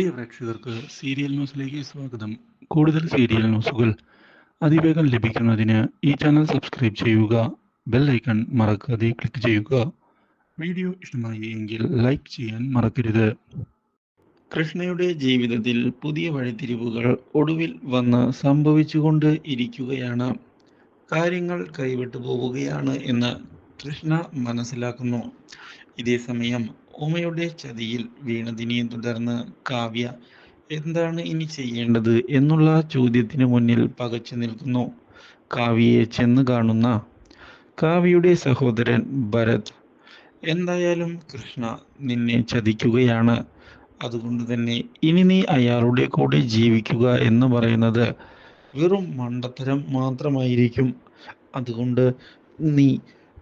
പ്രിയ പ്രേക്ഷകർക്ക് സീരിയൽ ന്യൂസിലേക്ക് സ്വാഗതം. കൂടുതൽ സീരിയൽ ന്യൂസുകൾ അതിവേഗം ലഭിക്കുന്നതിന് ഈ ചാനൽ സബ്സ്ക്രൈബ് ചെയ്യുക ബെൽ ഐക്കൺ മറക്കാതെ ക്ലിക്ക് ചെയ്യുക. വീഡിയോ ഇഷ്ടമായി എങ്കിൽ ലൈക്ക് ചെയ്യാൻ മറക്കരുത്. കൃഷ്ണയുടെ ജീവിതത്തിൽ പുതിയ വഴിത്തിരിവുകൾ ഒടുവിൽ വന്ന് സംഭവിച്ചുകൊണ്ട് ഇരിക്കുകയാണ്. കാര്യങ്ങൾ കൈവിട്ടു പോവുകയാണ് എന്ന് കൃഷ്ണ മനസ്സിലാക്കുന്നു. ഇതേ സമയം ഉമയുടെ ചതിയിൽ വീണതിനെ തുടർന്ന് കാവ്യ എന്താണ് ഇനി ചെയ്യേണ്ടത് എന്നുള്ള ചോദ്യത്തിന് മുന്നിൽ പകച്ചു നിൽക്കുന്നു. കാവ്യയെ ചെന്ന് കാണുന്ന കാവ്യയുടെ സഹോദരൻ ഭരത് എന്തായാലും കൃഷ്ണ നിന്നെ ചതിക്കുകയാണ്. അതുകൊണ്ട് തന്നെ ഇനി നീ അയാളുടെ കൂടെ ജീവിക്കുക എന്ന് പറയുന്നത് വെറും മണ്ടത്തരം മാത്രമായിരിക്കും. അതുകൊണ്ട് നീ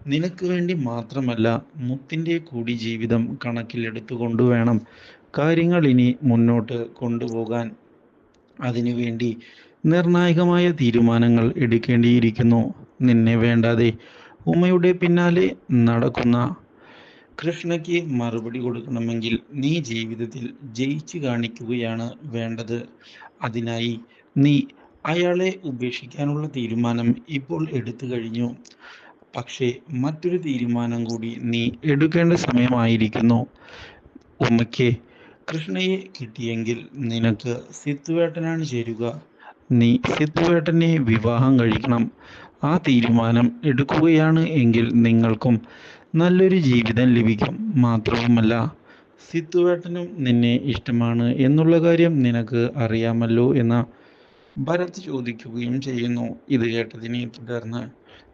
നിനക്ക് വേണ്ടി മാത്രമല്ല മുത്തിന്റെ കൂടി ജീവിതം കണക്കിലെടുത്തുകൊണ്ട് വേണം കാര്യങ്ങൾ ഇനി മുന്നോട്ട് കൊണ്ടുപോകാൻ. അതിനുവേണ്ടി നിർണായകമായ തീരുമാനങ്ങൾ എടുക്കേണ്ടിയിരിക്കുന്നു. നിന്നെ വേണ്ടാതെ ഉമ്മയുടെ പിന്നാലെ നടക്കുന്ന കൃഷ്ണയ്ക്ക് മറുപടി കൊടുക്കണമെങ്കിൽ നീ ജീവിതത്തിൽ ജയിച്ചു കാണിക്കുകയാണ് വേണ്ടത്. അതിനായി നീ അയാളെ ഉപേക്ഷിക്കാനുള്ള തീരുമാനം ഇപ്പോൾ എടുത്തു കഴിഞ്ഞു. പക്ഷേ മറ്റൊരു തീരുമാനം കൂടി നീ എടുക്കേണ്ട സമയമായിരിക്കുന്നു. ഉമ്മയ്ക്ക് കൃഷ്ണയെ കിട്ടിയെങ്കിൽ നിനക്ക് സിത്തുവേട്ടനാണ് ചേരുക. നീ സിത്തുവേട്ടനെ വിവാഹം കഴിക്കണം. ആ തീരുമാനം എടുക്കുകയാണ് എങ്കിൽ നിങ്ങൾക്കും നല്ലൊരു ജീവിതം ലഭിക്കും. മാത്രവുമല്ല സിത്തുവേട്ടനും നിന്നെ ഇഷ്ടമാണ് എന്നുള്ള കാര്യം നിനക്ക് അറിയാമല്ലോ എന്ന് ഭരത് ചോദിക്കുകയും ചെയ്യുന്നു. ഇത് കേട്ടതിനെ തുടർന്ന്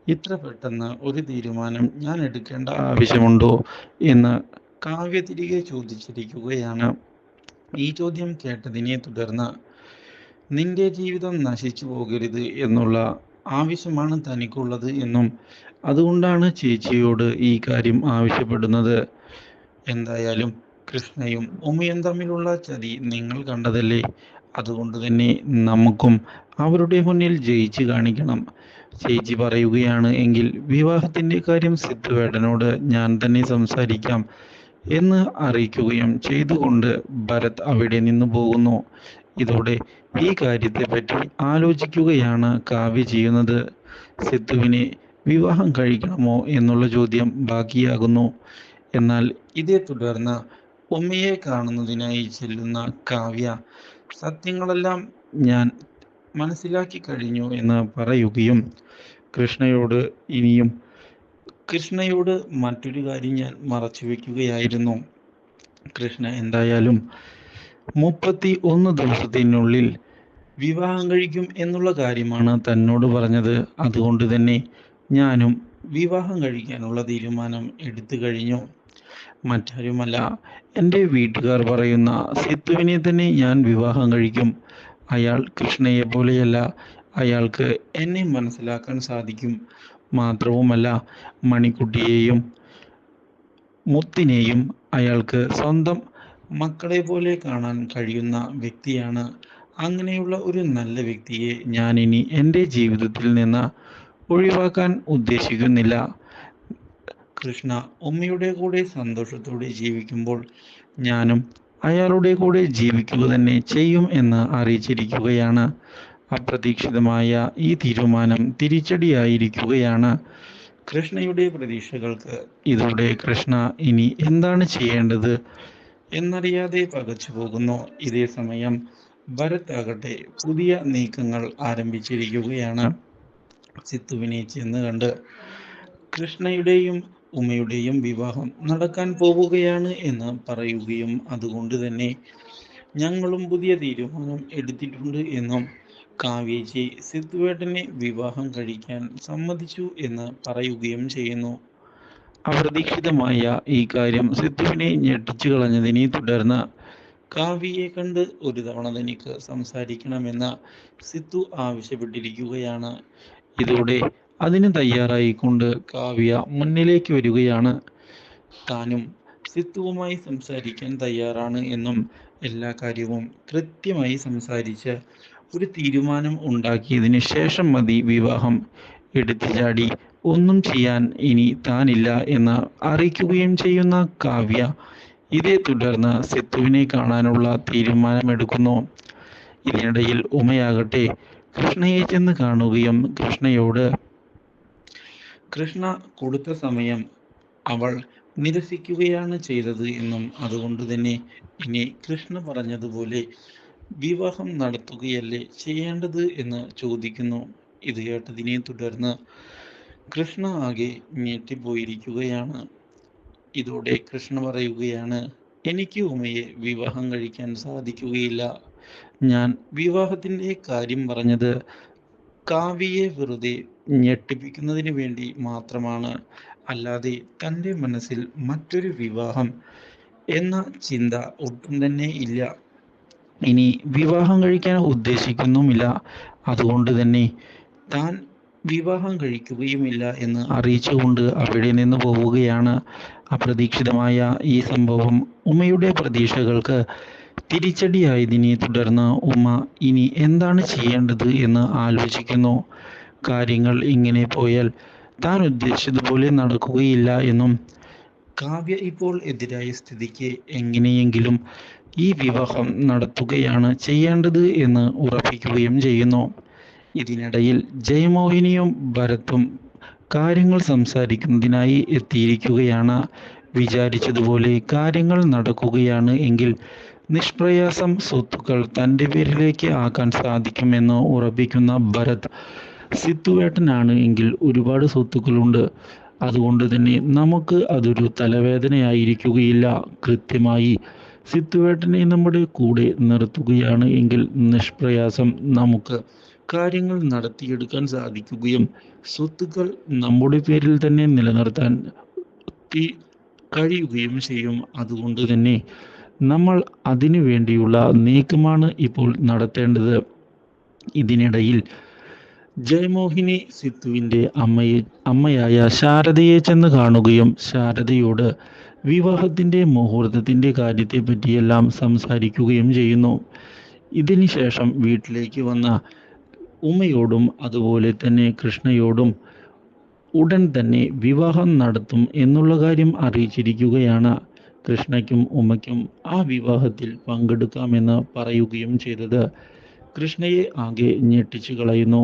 ഇത്ര പെട്ടെന്ന് ഒരു തീരുമാനം ഞാൻ എടുക്കേണ്ട ആവശ്യമുണ്ടോ എന്ന് കാവ്യ തിരികെ ചോദിച്ചിരിക്കുകയാണ്. ഈ ചോദ്യം കേട്ടതിനെ തുടർന്ന് നിന്റെ ജീവിതം നശിച്ചു പോകരുത് എന്നുള്ള ആവശ്യമാണ് തനിക്കുള്ളത് എന്നും അതുകൊണ്ടാണ് ചേച്ചിയോട് ഈ കാര്യം ആവശ്യപ്പെടുന്നത്. എന്തായാലും കൃഷ്ണയും ഉമയും തമ്മിലുള്ള ചതി നിങ്ങൾ കണ്ടതല്ലേ? അതുകൊണ്ട് തന്നെ നമുക്കും അവരുടെ മുന്നിൽ ജയിച്ചു കാണിക്കണം. ചേച്ചി പറയുകയാണ് എങ്കിൽ വിവാഹത്തിന്റെ കാര്യം സിദ്ധുവേടനോട് ഞാൻ തന്നെ സംസാരിക്കാം എന്ന് അറിയിക്കുകയും ചെയ്തുകൊണ്ട് ഭരത് അവിടെ നിന്ന് പോകുന്നു. ഇതോടെ ഈ കാര്യത്തെ പറ്റി ആലോചിക്കുകയാണ് കാവ്യ ചെയ്യുന്നത്. സിദ്ധുവിനെ വിവാഹം കഴിക്കണമോ എന്നുള്ള ചോദ്യം ബാക്കിയാകുന്നു. എന്നാൽ ഇതേ തുടർന്ന് ഉമ്മയെ കാണുന്നതിനായി ചെല്ലുന്ന കാവ്യ സത്യങ്ങളെല്ലാം ഞാൻ മനസ്സിലാക്കി കഴിഞ്ഞു എന്ന് പറയുകയും കൃഷ്ണയോട് ഇനിയും കൃഷ്ണയോട് മറ്റൊരു കാര്യം ഞാൻ മറച്ചു വെക്കുകയായിരുന്നു. കൃഷ്ണ എന്തായാലും മുപ്പത്തി ഒന്ന് ദിവസത്തിനുള്ളിൽ വിവാഹം കഴിക്കും എന്നുള്ള കാര്യമാണ് തന്നോട് പറഞ്ഞത്. അതുകൊണ്ട് തന്നെ ഞാനും വിവാഹം കഴിക്കാനുള്ള തീരുമാനം എടുത്തു കഴിഞ്ഞു. മറ്റാരുമല്ല. എന്റെ വീട്ടുകാർ പറയുന്ന സിത്തുവിനെ തന്നെ ഞാൻ വിവാഹം കഴിക്കും. അയാൾ കൃഷ്ണയെ പോലെയല്ല. അയാൾക്ക് എന്നെ മനസ്സിലാക്കാൻ സാധിക്കും. മാത്രവുമല്ല മണിക്കുട്ടിയെയും മുത്തിനെയും അയാൾക്ക് സ്വന്തം മക്കളെ പോലെ കാണാൻ കഴിയുന്ന വ്യക്തിയാണ്. അങ്ങനെയുള്ള ഒരു നല്ല വ്യക്തിയെ ഞാൻ ഇനി എന്റെ ജീവിതത്തിൽ നിന്ന് ഒഴിവാക്കാൻ ഉദ്ദേശിക്കുന്നില്ല. കൃഷ്ണ ഉമ്മയുടെ കൂടെ സന്തോഷത്തോടെ ജീവിക്കുമ്പോൾ ഞാനും അയാളുടെ കൂടെ ജീവിക്കുക തന്നെ ചെയ്യും എന്ന് അറിയിച്ചിരിക്കുകയാണ്. അപ്രതീക്ഷിതമായ ഈ തീരുമാനം തിരിച്ചടിയായിരിക്കുകയാണ്. കൃഷ്ണയുടെ പ്രതീക്ഷകൾക്ക് ഇതോടെ കൃഷ്ണ ഇനി എന്താണ് ചെയ്യേണ്ടത് എന്നറിയാതെ പകച്ചു പോകുന്നു. ഇതേ സമയം ഭരത് ആകട്ടെ പുതിയ നീക്കങ്ങൾ ആരംഭിച്ചിരിക്കുകയാണ്. സിത്തുവിനെ ചെന്ന് കണ്ട് കൃഷ്ണയുടെയും ഉമ്മയുടെയും വിവാഹം നടക്കാൻ പോവുകയാണ് എന്ന് പറയുകയും അതുകൊണ്ട് തന്നെ ഞങ്ങളും പുതിയ തീരുമാനം എടുത്തിട്ടുണ്ട് എന്നും കാവേജി സിദ്ധുവേട്ടനെ വിവാഹം കഴിക്കാൻ സമ്മതിച്ചു എന്ന് പറയുകയും ചെയ്യുന്നു. അപ്രതീക്ഷിതമായ ഈ കാര്യം സിദ്ധുവിനെ ഞെട്ടിച്ചു കളഞ്ഞതിനെ തുടർന്ന് കാവ്യയെ കണ്ട് ഒരു തവണ തനിക്ക് സംസാരിക്കണമെന്ന് സിദ്ധു ആവശ്യപ്പെട്ടിരിക്കുകയാണ്. ഇതോടെ അതിന് തയ്യാറായിക്കൊണ്ട് കാവ്യ മുന്നിലേക്ക് വരികയാണ്. താനും സിത്തുവുമായി സംസാരിക്കാൻ തയ്യാറാണ് എന്നും എല്ലാ കാര്യവും കൃത്യമായി സംസാരിച്ച് ഒരു തീരുമാനം ഉണ്ടാക്കിയതിന് ശേഷം മതി വിവാഹം. എടുത്തു ചാടി ഒന്നും ചെയ്യാൻ ഇനി താനില്ല എന്ന് അറിയിക്കുകയും ചെയ്യുന്ന കാവ്യ ഇതേ തുടർന്ന് സിത്തുവിനെ കാണാനുള്ള തീരുമാനമെടുക്കുന്നു. ഇതിനിടയിൽ ഉമയാകട്ടെ കൃഷ്ണയെ ചെന്ന് കാണുകയും കൃഷ്ണയോട് കൃഷ്ണ കൊടുത്ത സമയം അവൾ നിരസിക്കുകയാണ് ചെയ്തത് എന്നും അതുകൊണ്ട് തന്നെ ഇനി കൃഷ്ണ പറഞ്ഞതുപോലെ വിവാഹം നടത്തുകയല്ലേ ചെയ്യേണ്ടത് എന്ന് ചോദിക്കുന്നു. ഇത് കേട്ടതിനെ തുടർന്ന് കൃഷ്ണ ആകെ ഞെട്ടിപ്പോയിരിക്കുകയാണ്. ഇതോടെ കൃഷ്ണ പറയുകയാണ് എനിക്ക് ഉമയെ വിവാഹം കഴിക്കാൻ സാധിക്കുകയില്ല. ഞാൻ വിവാഹത്തിന്റെ കാര്യം പറഞ്ഞത് കാവ്യയെ വെറുതെ ഞെട്ടിപ്പിക്കുന്നതിന് വേണ്ടി മാത്രമാണ് അല്ലാതെ തന്റെ മനസ്സിൽ മറ്റൊരു വിവാഹം എന്ന ചിന്ത ഒട്ടും തന്നെ ഇല്ല. ഇനി വിവാഹം കഴിക്കാൻ ഉദ്ദേശിക്കുന്നുമില്ല. അതുകൊണ്ട് തന്നെ താൻ വിവാഹം കഴിക്കുകയുമില്ല എന്ന് അറിയിച്ചുകൊണ്ട് അവിടെ നിന്ന് പോവുകയാണ്. അപ്രതീക്ഷിതമായ ഈ സംഭവം ഉമ്മയുടെ പ്രതീക്ഷകൾക്ക് തിരിച്ചടിയായതിനെ തുടർന്ന് ഉമ്മ ഇനി എന്താണ് ചെയ്യേണ്ടത് എന്ന് ആലോചിക്കുന്നു. കാര്യങ്ങൾ ഇങ്ങനെ പോയാൽ താൻ ഉദ്ദേശിച്ചതുപോലെ നടക്കുകയില്ല എന്നും കാവ്യ ഇപ്പോൾ എതിരായ സ്ഥിതിക്ക് എങ്ങനെയെങ്കിലും ഈ വിവാഹം നടത്തുകയാണ് ചെയ്യേണ്ടത് എന്ന് ഉറപ്പിക്കുകയും ചെയ്യുന്നു. ഇതിനിടയിൽ ജയമോഹിനിയും ഭരത്തും കാര്യങ്ങൾ സംസാരിക്കുന്നതിനായി എത്തിയിരിക്കുകയാണ്. വിചാരിച്ചതുപോലെ കാര്യങ്ങൾ നടക്കുകയാണ് എങ്കിൽ നിഷ്പ്രയാസം സ്വത്തുക്കൾ തന്റെ പേരിലേക്ക് ആക്കാൻ സാധിക്കുമെന്ന് ഉറപ്പിക്കുന്ന ഭരത് സിത്തുവേട്ടനാണ് എങ്കിൽ ഒരുപാട് സ്വത്തുക്കളുണ്ട്. അതുകൊണ്ട് തന്നെ നമുക്ക് അതൊരു തലവേദനയായിരിക്കുകയില്ല. കൃത്യമായി സിത്തുവേട്ടനെ നമ്മുടെ കൂടെ നിർത്തുകയാണ് എങ്കിൽ നിഷ്പ്രയാസം നമുക്ക് കാര്യങ്ങൾ നടത്തിയെടുക്കാൻ സാധിക്കുകയും സ്വത്തുക്കൾ നമ്മുടെ പേരിൽ തന്നെ നിലനിർത്താൻ കഴിയുകയും ചെയ്യും. അതുകൊണ്ട് തന്നെ നമ്മൾ അതിനു വേണ്ടിയുള്ള നീക്കമാണ് ഇപ്പോൾ നടത്തേണ്ടത്. ഇതിനിടയിൽ ജയമോഹിനി സിത്തുവിന്റെ അമ്മയെ അമ്മയായ ശാരദയെ ചെന്ന് കാണുകയും ശാരദയോട് വിവാഹത്തിന്റെ മുഹൂർത്തത്തിന്റെ കാര്യത്തെ പറ്റിയെല്ലാം സംസാരിക്കുകയും ചെയ്യുന്നു. ഇതിന് ശേഷം വീട്ടിലേക്ക് വന്ന ഉമ്മയോടും അതുപോലെ തന്നെ കൃഷ്ണയോടും ഉടൻ തന്നെ വിവാഹം നടത്തും എന്നുള്ള കാര്യം അറിയിച്ചിരിക്കുകയാണ്. കൃഷ്ണയ്ക്കും ഉമ്മയ്ക്കും ആ വിവാഹത്തിൽ പങ്കെടുക്കാമെന്ന് പറയുകയും ചെയ്തത് കൃഷ്ണയെ ആകെ ഞെട്ടിച്ചു കളയുന്നു.